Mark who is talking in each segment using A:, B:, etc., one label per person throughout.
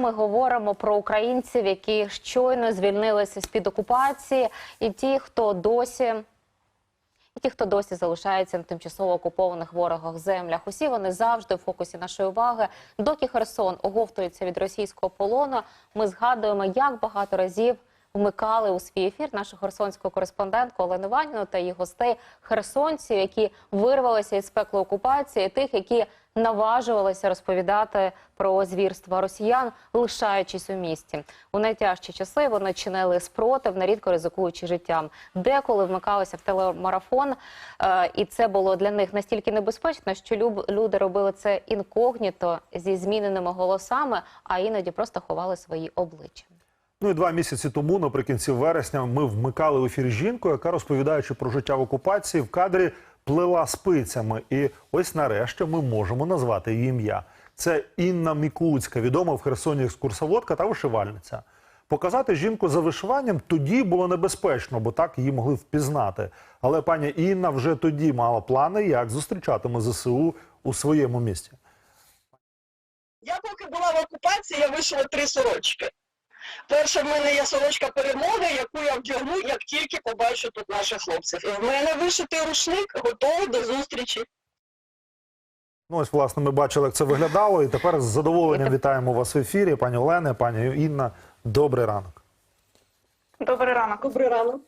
A: Ми говоримо про українців, які щойно звільнилися з під окупації, і ті, хто досі. І ті, хто досі залишається на тимчасово окупованих ворогах землях, усі вони завжди в фокусі нашої уваги. Доки Херсон оговтується від російського полону, ми згадуємо, як багато разів вмикали у свій ефір нашу херсонську кореспондентку Олену Ваніну та її гостей херсонців, які вирвалися із пекла окупації, тих, які наважувалися розповідати про звірства росіян, лишаючись у місті. У найтяжчі часи вони чинили спротив, нерідко ризикуючи життям. Деколи вмикалися в телемарафон, е, і це було для них настільки небезпечно, що люди робили це інкогніто зі зміненими голосами, а іноді просто ховали свої обличчя.
B: Ну і два місяці тому, наприкінці вересня, ми вмикали в ефір жінку, яка розповідаючи про життя в окупації, в кадрі плела спицями. І ось нарешті ми можемо назвати її ім'я. Це Інна Мікуцька, відома в Херсоні екскурсоводка та вишивальниця. Показати жінку за вишиванням тоді було небезпечно, бо так її могли впізнати. Але пані Інна вже тоді мала плани, як зустрічатиме ЗСУ у своєму місті.
C: Я поки була в окупації, я вишила три сорочки. Перша в мене є сорочка перемоги, яку я вдягну, як тільки побачу тут наших хлопців. І в мене вишитий рушник, готовий до зустрічі.
B: Ну, ось, власне, ми бачили, як це виглядало, і тепер з задоволенням вітаємо вас в ефірі, пані Олена, пані Інна. Добрий ранок.
D: Добрий ранок.
C: Добрий ранок.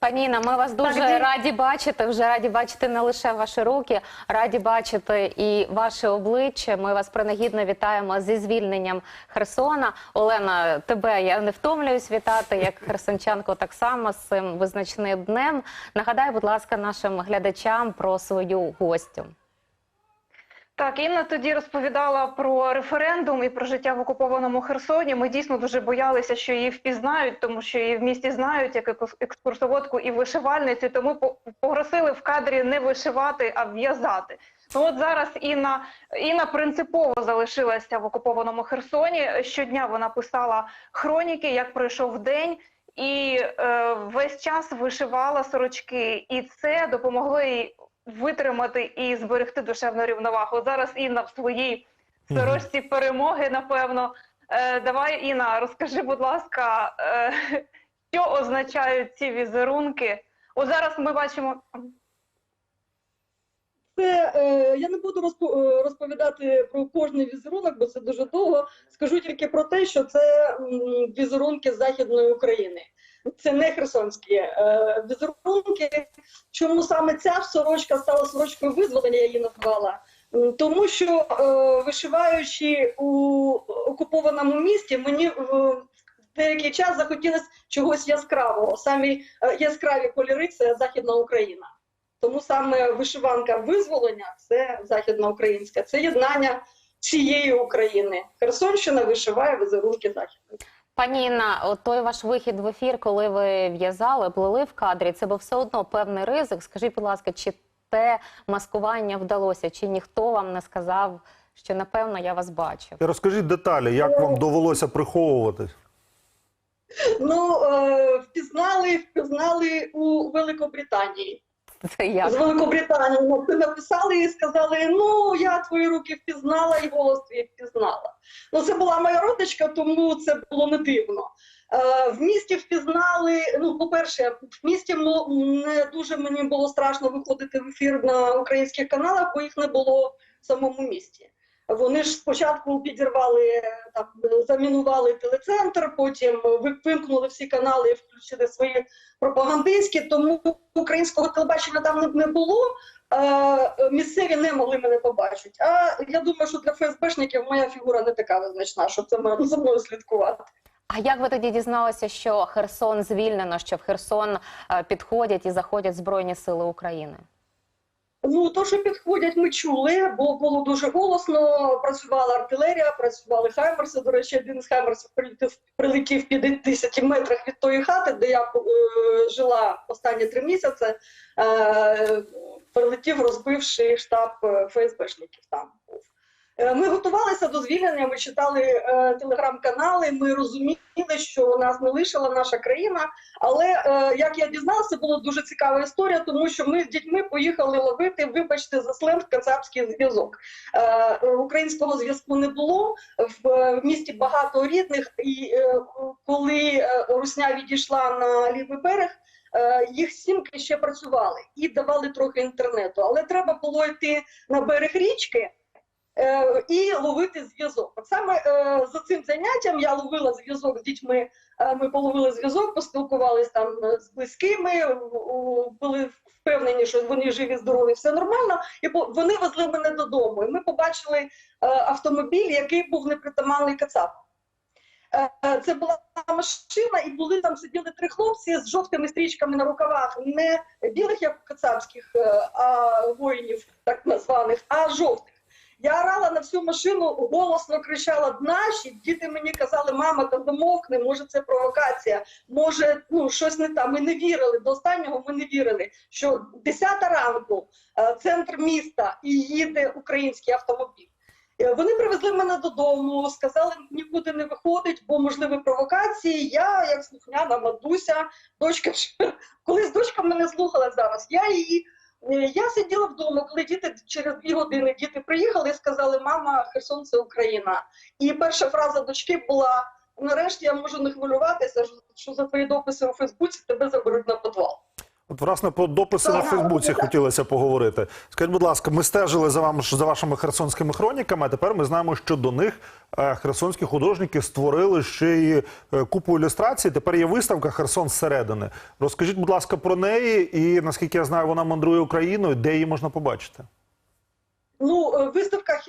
A: Пані Інна, ми вас дуже
D: Так,
A: раді бачити. Вже раді бачити не лише ваші руки, раді бачити і ваше обличчя. Ми вас принагідно вітаємо зі звільненням Херсона. Олена, тебе я не втомлююсь вітати, як херсончанку, так само з цим визначним днем. Нагадай, будь ласка, нашим глядачам про свою гостю.
D: Так, Інна тоді розповідала про референдум і про життя в окупованому Херсоні. Ми дійсно дуже боялися, що її впізнають, тому що її в місті знають як екс- екскурсоводку і вишивальницю. Тому по- попросили в кадрі не вишивати, а в'язати. Ну от зараз Інна, Інна принципово залишилася в окупованому Херсоні. Щодня вона писала хроніки, як пройшов день. І е, весь час вишивала сорочки, і це допомогло їй витримати і зберегти душевну рівновагу. Зараз Інна в своїй сорочці перемоги, напевно. Е, давай, Інна, розкажи, будь ласка, е, що означають ці візерунки? От зараз ми бачимо.
C: Це е, я не буду е, розповідати про кожний візерунок, бо це дуже довго. Скажу тільки про те, що це м, візерунки Західної України. Це не херсонські е, візерунки. Чому саме ця сорочка стала сорочкою визволення, я її назвала? Тому що е, вишиваючи у окупованому місті, мені в деякий час захотілося чогось яскравого. Самі е, яскраві кольори це Західна Україна. Тому саме вишиванка визволення це західна українська, це єднання всієї України. Херсонщина вишиває візерунки західної.
A: Пані Інна, той ваш вихід в ефір, коли ви в'язали, плели в кадрі, це був все одно певний ризик. Скажіть, будь ласка, чи те маскування вдалося, чи ніхто вам не сказав, що напевно я вас бачив?
B: І розкажіть деталі, як вам довелося приховуватись?
C: Ну е, впізнали, впізнали у Великобританії.
A: Це як?
C: З Великобританії ну, написали і сказали: Ну, я твої руки впізнала і голос твій впізнала. Ну, це була моя родичка, тому це було не дивно. Е, в місті впізнали. Ну, по-перше, в місті не дуже мені було страшно виходити в ефір на українських каналах, бо їх не було в самому місті. Вони ж спочатку підірвали там, замінували телецентр, потім вимкнули всі канали і включили свої пропагандистські, тому українського телебачення там не, було. Е, місцеві не могли мене побачити. А я думаю, що для ФСБшників моя фігура не така визначна, щоб це за мною слідкувати.
A: А як ви тоді дізналися, що Херсон звільнено, що в Херсон е, підходять і заходять Збройні Сили України?
C: Ну, то, що підходять, ми чули, бо було дуже голосно. Працювала артилерія, працювали хаймерси. До речі, один з хаймерсів прилетів, прилетів в 50 метрах від тої хати, де я е, жила останні три місяці. Е, прилетів, розбивши штаб е, ФСБшників там був. Е, Ми готувалися до звільнення, ми читали е, телеграм-канали, ми розуміли, що нас не лишила наша країна. Але е, як я дізналася, була дуже цікава історія, тому що ми з дітьми поїхали ловити, вибачте, за сленг кацапський зв'язок. Українського зв'язку не було в, місті багато рідних, і коли Русня відійшла на лівий берег. Їх сімки ще працювали і давали трохи інтернету, але треба було йти на берег річки е, і ловити зв'язок. От саме е, за цим заняттям я ловила зв'язок з дітьми. Е, Ми половили зв'язок, поспілкувалися там з близькими, були впевнені, що вони живі, здорові, все нормально. І вони везли мене додому. І ми побачили автомобіль, який був непритаманний кацапам. Е, Це була машина, і були там сиділи три хлопці з жовтими стрічками на рукавах, не білих, як кацапських а воїнів, так названих, а жовтих. Я орала на всю машину, голосно кричала наші. Діти мені казали, мама, та замовкни, може це провокація, може ну щось не там. Ми не вірили. До останнього ми не вірили, що 10 ранку е, центр міста і їде український автомобіль. Е, Вони привезли мене додому, сказали, нікуди не виходить, бо можливі провокації. Я, як слухняна матуся, дочка ж колись дочка мене слухала зараз. Я її. Е, Я сиділа вдома, коли діти через дві години діти приїхали і сказали, мама, Херсон це Україна. І перша фраза дочки була: нарешті я можу не хвилюватися, що за твої дописи у Фейсбуці тебе заберуть на підвал.
B: От, власне, про дописи на Фейсбуці хотілося поговорити. Скажіть, будь ласка, ми стежили за вами за вашими херсонськими хроніками. А тепер ми знаємо, що до них е, херсонські художники створили ще й е, купу ілюстрацій. Тепер є виставка Херсон зсередини. Розкажіть, будь ласка, про неї, і наскільки я знаю, вона мандрує Україною. Де її можна побачити?
C: Ну, е, виставка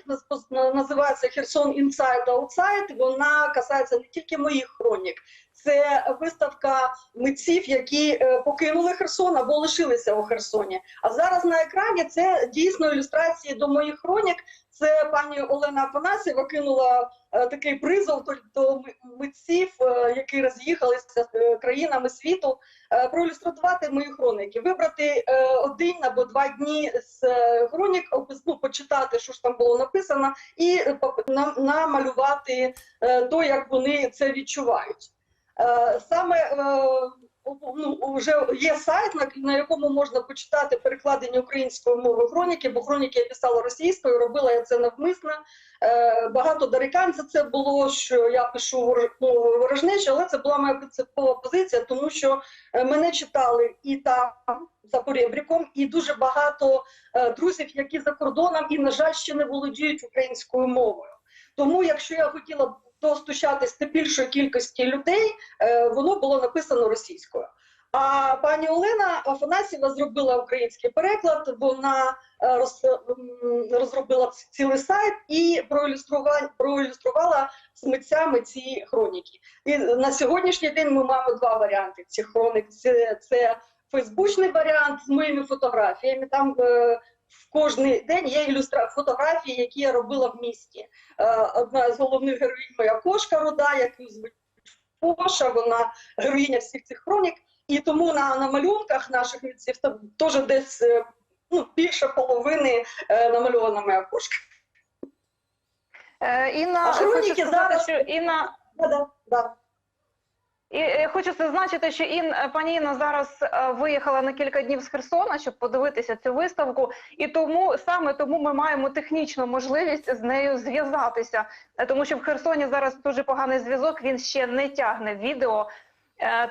C: називається Херсон Inside Outside. Вона касається не тільки моїх хронік. Це виставка митців, які е, покинули Херсон або лишилися у Херсоні. А зараз на екрані це дійсно ілюстрації до моїх хронік. Це пані Олена Афанасьєва кинула е, такий призов до, митців, е, які роз'їхалися країнами світу, проілюструвати мої хроники, вибрати один або два дні з хронік, ну, почитати, що ж там було написано, і намалювати то, як вони це відчувають. Е, Саме е, ну, вже є сайт, на, на якому можна почитати перекладені українською мовою хроніки, бо хроніки я писала російською, робила я це навмисно. Е, Багато дорікань за це було, що я пишу ну, ворожнечу, але це була моя принципова позиція, тому що мене читали і там за поребріком, і дуже багато друзів, які за кордоном і, на жаль, ще не володіють українською мовою. Тому, якщо я хотіла достучатись до більшої кількості людей, е, воно було написано російською. А пані Олена Афанасьєва зробила український переклад. Вона е, роз- розробила цілий сайт і проілюструвала, проілюструвала з ці хроніки. І на сьогоднішній день ми маємо два варіанти цих хроник. Це, це фейсбучний варіант з моїми фотографіями. Там е, в кожний день є ілюстра фотографії, які я робила в місті. Е, одна з головних героїнь моя кошка рода, яку звуть Поша, вона героїня всіх цих хронік. І тому на, на малюнках наших митців там теж десь е, ну, більше половини е, намальована моя кошка.
D: Е, Інна,
C: А хроніки зараз-
D: що Інна.
C: Да, да, да.
D: І е, хочу зазначити, що Ін, е, пані Інна зараз е, виїхала на кілька днів з Херсона, щоб подивитися цю виставку, і тому саме тому ми маємо технічну можливість з нею зв'язатися, тому що в Херсоні зараз дуже поганий зв'язок. Він ще не тягне відео.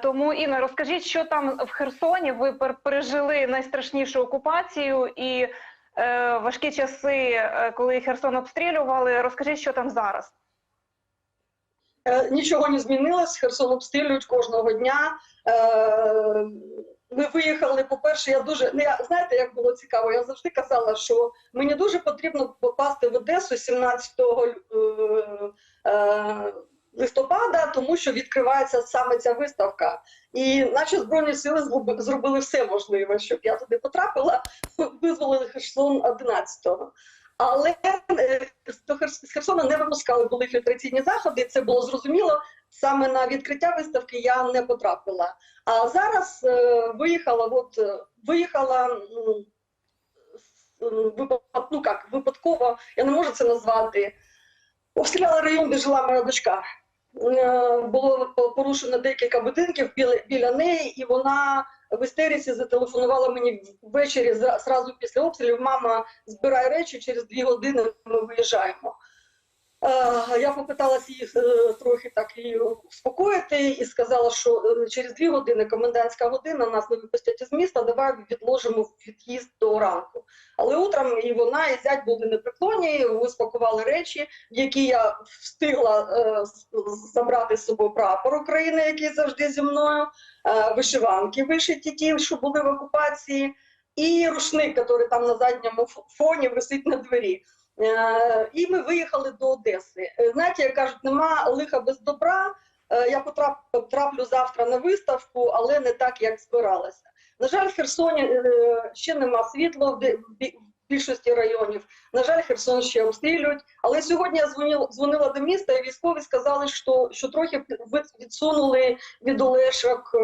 D: Тому Інна, розкажіть, що там в Херсоні ви пер- пережили найстрашнішу окупацію і важкі часи, коли Херсон обстрілювали. Розкажіть, що там зараз.
C: Е, Нічого не змінилось, Херсон обстрілюють кожного дня. Е, Ми виїхали, по-перше, я дуже ну, я, знаєте, як було цікаво. Я завжди казала, що мені дуже потрібно попасти в Одесу 17 е, листопада, тому що відкривається саме ця виставка. І наші збройні сили зробили все можливе, щоб я туди потрапила. Визволили Херсон 11-го. Але е, з Херсона не випускали, були фільтраційні заходи. Це було зрозуміло. Саме на відкриття виставки я не потрапила. А зараз е, виїхала, от е, виїхала ну як, випадково, я не можу це назвати. Обстріляли район, де жила моя дочка. Було порушено декілька будинків біля, біля неї, і вона в істериці зателефонувала мені ввечері зразу після обстрілів. Мама, збирай речі, через дві години ми виїжджаємо. Е, Я попиталася її е, трохи так її успокоїти і сказала, що е, через дві години комендантська година нас не випустять із міста, давай відложимо від'їзд до ранку. Але утром і вона, і зять були непреклонні, виспакували речі, які я встигла забрати з собою прапор України, який завжди зі мною, вишиванки вишиті ті, що були в окупації, і рушник, який там на задньому фоні висить на двері. Е, І ми виїхали до Одеси. Е, Знаєте, як кажуть, нема лиха без добра. Е, Я потрап- потраплю завтра на виставку, але не так, як збиралася. На жаль, в Херсоні ще нема світла в більшості районів. На жаль, Херсон ще обстрілюють. Але сьогодні я дзвонила, до міста, і військові сказали, що, що трохи відсунули від Олешок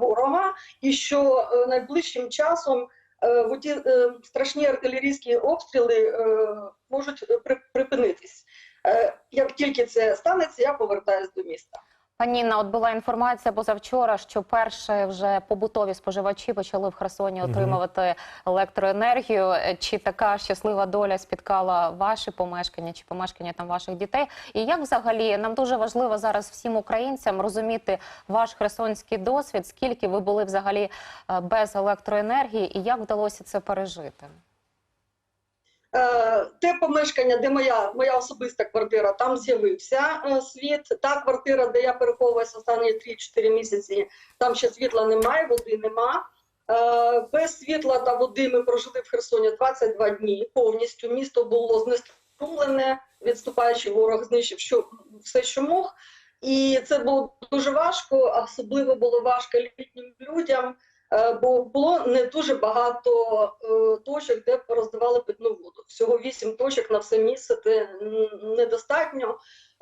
C: ворога, і що найближчим часом е, ті е, страшні артилерійські обстріли е, можуть е, при- припинитись. Е, Як тільки це станеться, я повертаюся до міста.
A: Пані Інна, от була інформація позавчора, що перше вже побутові споживачі почали в Херсоні отримувати електроенергію. Чи така щаслива доля спіткала ваші помешкання чи помешкання там ваших дітей? І як взагалі нам дуже важливо зараз всім українцям розуміти ваш херсонський досвід, скільки ви були взагалі е, без електроенергії, і як вдалося це пережити?
C: Е, Те помешкання, де моя, моя особиста квартира, там з'явився е, світ. Та квартира, де я переховуюся останні 3-4 місяці, там ще світла немає, води нема. Е, Без світла та води ми прожили в Херсоні 22 дні повністю. Місто було знеструмлене, відступаючий ворог знищив що, все, що мог. І це було дуже важко, особливо було важко літнім людям. Е, бо було не дуже багато е, точок, де роздавали питну воду. Всього вісім точок на все місце це недостатньо.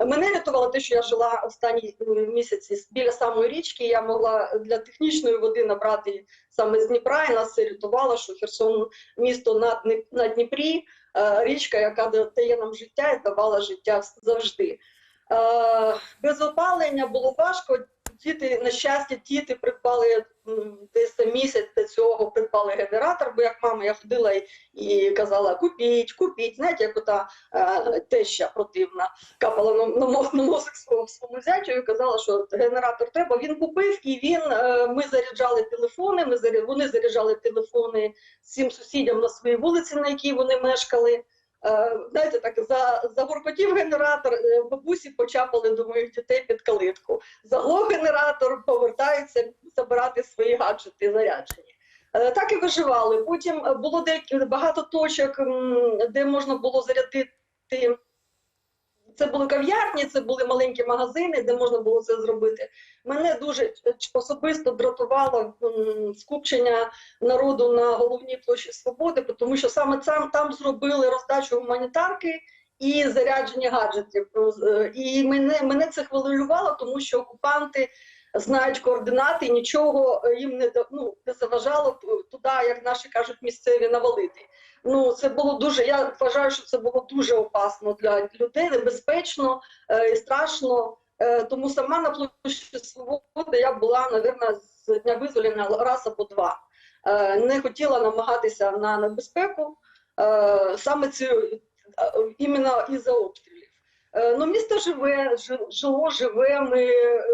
C: Мене рятувало те, що я жила останні е, місяці біля самої річки. Я могла для технічної води набрати саме з Дніпра, і нас це рятувало, що Херсон місто на, Дніпрі, річка, яка дає нам життя і давала життя завжди. Без опалення було важко. Діти, на щастя, діти придбали десь місяць до цього придбали генератор, бо як мама я ходила і, і казала: купіть, купіть. Знаєте, як ота е, теща противна капала на, на, на мозок свого своєму зятю і казала, що генератор треба. Він купив і він е, ми заряджали телефони. Ми заря- вони заряджали телефони всім сусідям на своїй вулиці, на якій вони мешкали. Е, Знаєте, так за, загуркотів генератор, е, бабусі почапали до моїх дітей під калитку. Заглох генератор, повертаються забирати свої гаджети заряджені. Е, Так і виживали. Потім було деякі багато точок, де можна було зарядити. Це були кав'ярні, це були маленькі магазини, де можна було це зробити. Мене дуже е, особисто дратувало скупчення народу на головній площі Свободи, тому що саме там, там зробили роздачу гуманітарки і зарядження гаджетів. Е, І мене, мене це хвилювало, тому що окупанти знають координати, нічого їм не ну, не заважало туди, як наші кажуть, місцеві навалити. Ну це було дуже. Я вважаю, що це було дуже опасно для людей, небезпечно е, і страшно. Е, тому сама на площі свободи я була, мабуть, з дня визволення раз або два. Е, не хотіла намагатися на небезпеку е, саме цю е, іменно із-за обстрілів. Е, Ну, місто живе, жило, живе. Ми е,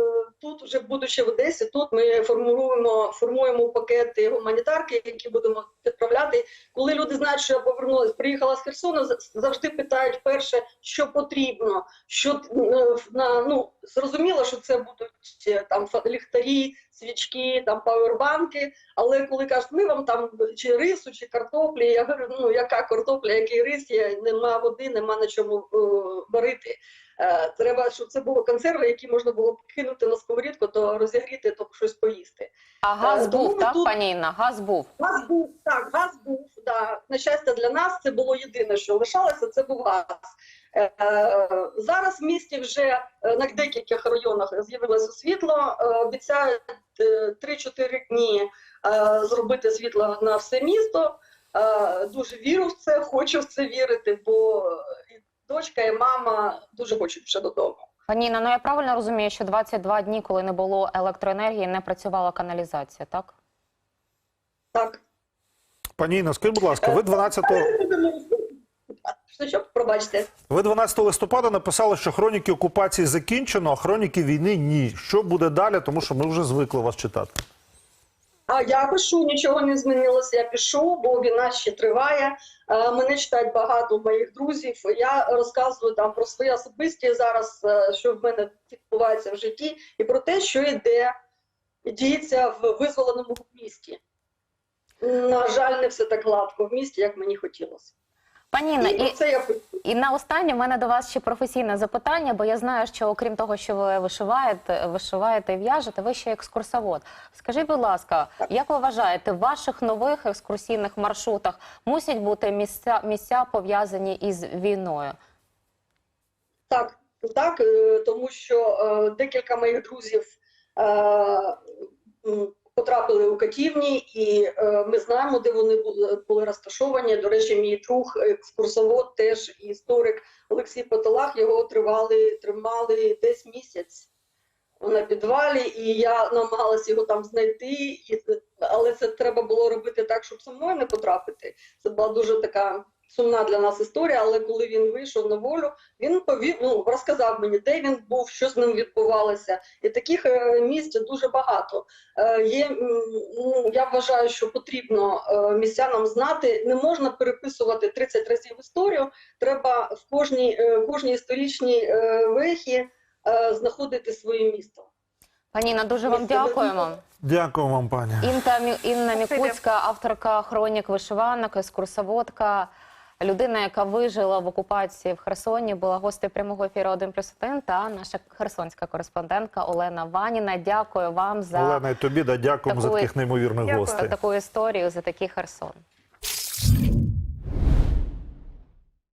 C: тут, вже будучи в Одесі, тут ми формуємо, формуємо пакети гуманітарки, які будемо відправляти. Коли люди знають, що я повернулася, приїхала з Херсону, завжди питають перше, що потрібно. Що е, ну зрозуміло, що це будуть е, там ліхтарі, свічки, там павербанки. Але коли кажуть, ми вам там чи рису, чи картоплі, я говорю, ну яка картопля, який рис, є, нема води, нема на чому е, варити. Е, треба, щоб це було консерви, які можна було кинути на сковорідку, то розігріти, то щось поїсти.
A: А газ
C: Е, тому
A: був, так,
C: тут-
A: пані Інна? Газ був.
C: Газ був так, газ був. Да. На щастя, для нас це було єдине, що лишалося, це був газ. Е, зараз в місті вже на декількох районах з'явилося світло. Обіцяють е, 3-4 дні зробити світло на все місто. дуже вірю в це, хочу в це вірити, бо дочка, і мама дуже хочуть вже додому.
A: Пані ну я правильно розумію, що 22 дні, коли не було електроенергії, не працювала каналізація, так?
C: Так.
B: Пані Інна, скажіть, будь ласка, ви 12
C: Що, що, пробачте.
B: ви 12 листопада написали, що хроніки окупації закінчено, а хроніки війни ні. Що буде далі? Тому що ми вже звикли вас читати.
C: А я пишу, нічого не змінилося. Я пишу, бо війна ще триває. Е, Мене читають багато моїх друзів. Я розказую там про свої особисті зараз, е, що в мене відбувається в житті, і про те, що йде діється в визволеному місті. На жаль, не все так гладко в місті, як мені хотілося.
A: Пані Інна,
C: І
A: і, і на останнє в мене до вас ще професійне запитання, бо я знаю, що окрім того, що ви вишиваєте, вишиваєте і в'яжете, ви ще екскурсовод. Скажіть, будь ласка, як ви вважаєте, в ваших нових екскурсійних маршрутах мусять бути місця, місця пов'язані із війною?
C: Так, так, е, тому що е, декілька моїх друзів е, потрапили у катівні, і е, ми знаємо, де вони були, були розташовані. До речі, мій друг, екскурсовод, теж історик Олексій Потолах, його тривали, тримали десь місяць на підвалі, і я намагалася його там знайти, і, але це треба було робити так, щоб самою не потрапити. Це була дуже така сумна для нас історія, але коли він вийшов на волю, він повів, ну, розказав мені, де він був, що з ним відбувалося. І таких е, місць дуже багато. Е, є, ну, я вважаю, що потрібно е, містянам знати. Не можна переписувати 30 разів історію. Треба в кожній, кожній історичній вехі е, знаходити своє місто.
A: Пані Інна, дуже вам дякуємо.
B: Дякую вам, пані.
A: Інта Інна Мікуцька, авторка хронік вишиванок, екскурсоводка, людина, яка вижила в окупації в Херсоні, була гостею прямого ефіру 1 плюс 1 та наша херсонська кореспондентка Олена Ваніна. Дякую вам за
B: Олена, і тобі да, дякуємо за таких неймовірних
D: Дякую.
B: гостей.
A: таку історію, за такий Херсон.